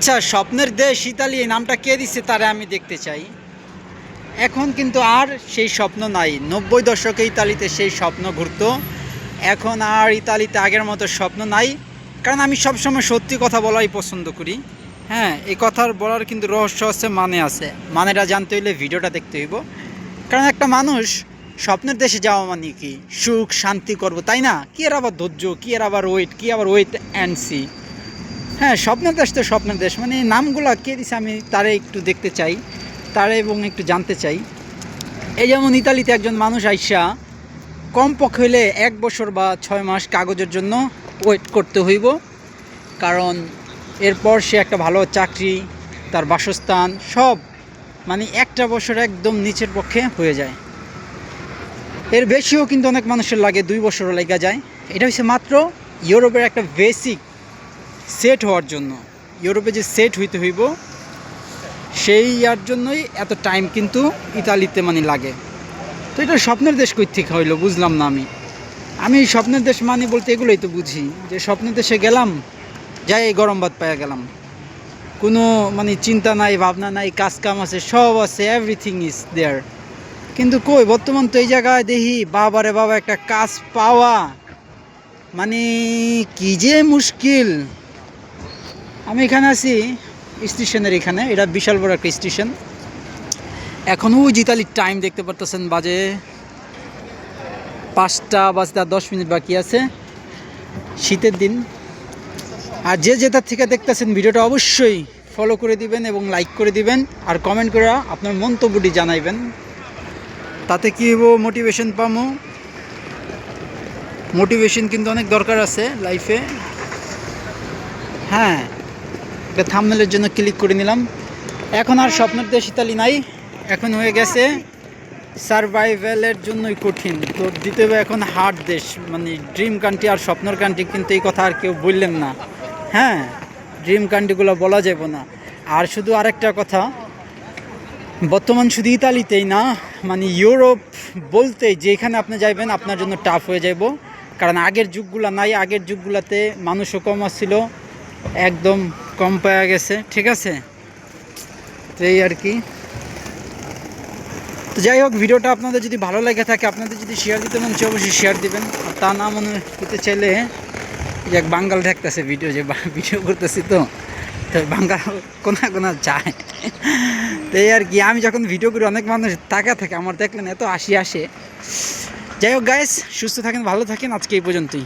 আচ্ছা স্বপ্নের দেশ ইতালি নামটা কে দিচ্ছে তারা আমি দেখতে চাই। এখন কিন্তু আর সেই স্বপ্ন নাই। নব্বই দশকে ইতালিতে সেই স্বপ্ন ঘুরতো। এখন আর ইতালিতে আগের মতো স্বপ্ন নাই। কারণ আমি সবসময় সত্যি কথা বলাই পছন্দ করি। হ্যাঁ এই কথার বলার কিন্তু রহস্য আছে মানে আছে। মানেটা জানতে হইলে ভিডিওটা দেখতে হইব। কারণ একটা মানুষ স্বপ্নের দেশে যাওয়া মানে কি? সুখ, শান্তি করব, তাই না? কি এর আবার ধৈর্য, কি এর আবার ওয়েট কি আবার ওয়েট অ্যান্ড সি হ্যাঁ স্বপ্নের দেশ তো স্বপ্নের দেশ। মানে এই নামগুলো কে দিছে আমি তারে একটু দেখতে চাই, তারে এবং একটু জানতে চাই। এই যেমন ইতালিতে একজন মানুষ আইসা কম পক্ষে হইলে এক বছর বা ছয় মাস কাগজের জন্য ওয়েট করতে হইব, কারণ এরপর সে একটা ভালো চাকরি, তার বাসস্থান, সব মানে একটা বছর একদম নিচের পক্ষে হয়ে যায়। এর বেশিও কিন্তু অনেক মানুষের লাগে, দুই বছরও লেগে যায়। এটা হচ্ছে মাত্র ইউরোপের একটা বেসিক সেট হওয়ার জন্য। ইউরোপে যে সেট হইতে হইব, সেই ইয়ার জন্যই এত টাইম কিন্তু ইতালিতে মানে লাগে। তো এটা স্বপ্নের দেশ কই থেকে হইল, বুঝলাম না আমি। আমি স্বপ্নের দেশ মানে বলতে এগুলোই তো বুঝি, যে স্বপ্নের দেশে গেলাম, যাই এই গরম ভাত পাইয়া গেলাম। কোনো মানে চিন্তা নাই, ভাবনা নাই, কাজ কাম আছে, সব আছে এভরিথিং ইজ দেয়ার কিন্তু কই, বর্তমান তো এই জায়গায় দেখি, বাবারে বাবা, একটা কাজ পাওয়া মানে কি যে মুশকিল। আমি এখানে আছি, স্টেশনের এখানে। এটা বিশাল বড় একটা স্টেশন। এখনও জিতালির টাইম দেখতে পারতেছেন, বাজে পাঁচটা বাজতে আর দশ মিনিট বাকি আছে। শীতের দিন। আর যে যেটার থেকে দেখতেছেন ভিডিওটা অবশ্যই ফলো করে দিবেন এবং লাইক করে দিবেন। আর কমেন্ট করে আপনার মন্তব্যটি জানাইবেন। তাতে কি হব মোটিভেশন পামো। মোটিভেশন কিন্তু অনেক দরকার আছে লাইফে হ্যাঁ। একটা থামনেলের জন্য ক্লিক করে নিলাম। এখন আর স্বপ্নের দেশ ইতালি নাই। এখন হয়ে গেছে সার্ভাইভ্যালের জন্যই কঠিন। তো হবে এখন হার্ড দেশ মানে ড্রিম কান্ট্রি আর স্বপ্নের কান্ট্রি কিন্তু এই কথা আর কেউ বললেন না। হ্যাঁ ড্রিম কান্ট্রিগুলো বলা যাবে না। আর শুধু আরেকটা কথা, বর্তমান শুধু ইতালিতেই না মানে ইউরোপ বলতে যেখানে আপনি যাইবেন আপনার জন্য টাফ হয়ে যাব কারণ আগের যুগগুলো নাই, আগের যুগগুলোতে মানুষও কম আসছিল, একদম কম পাওয়া গেছে, ঠিক আছে? তো এই আর কি। তো যাই হোক, ভিডিওটা আপনাদের যদি ভালো লেগে থাকে, আপনাদের যদি শেয়ার দিতে মন চায়, অবশ্যই শেয়ার দিবেন। আর তা না মনে হতে চাইলে যে এক বাঙ্গাল দেখতেছে ভিডিও যে ভিডিও করতেছি তো। তো বাঙ্গাল কোনা কোনা চায় তো এই আর কি, আমি যখন ভিডিও করি, অনেক মানুষ তাকা থাকে, আমার দেখলেন এত হাসি আসে। যাই হোক গাইস সুস্থ থাকেন, ভালো থাকেন, আজকে এই পর্যন্তই।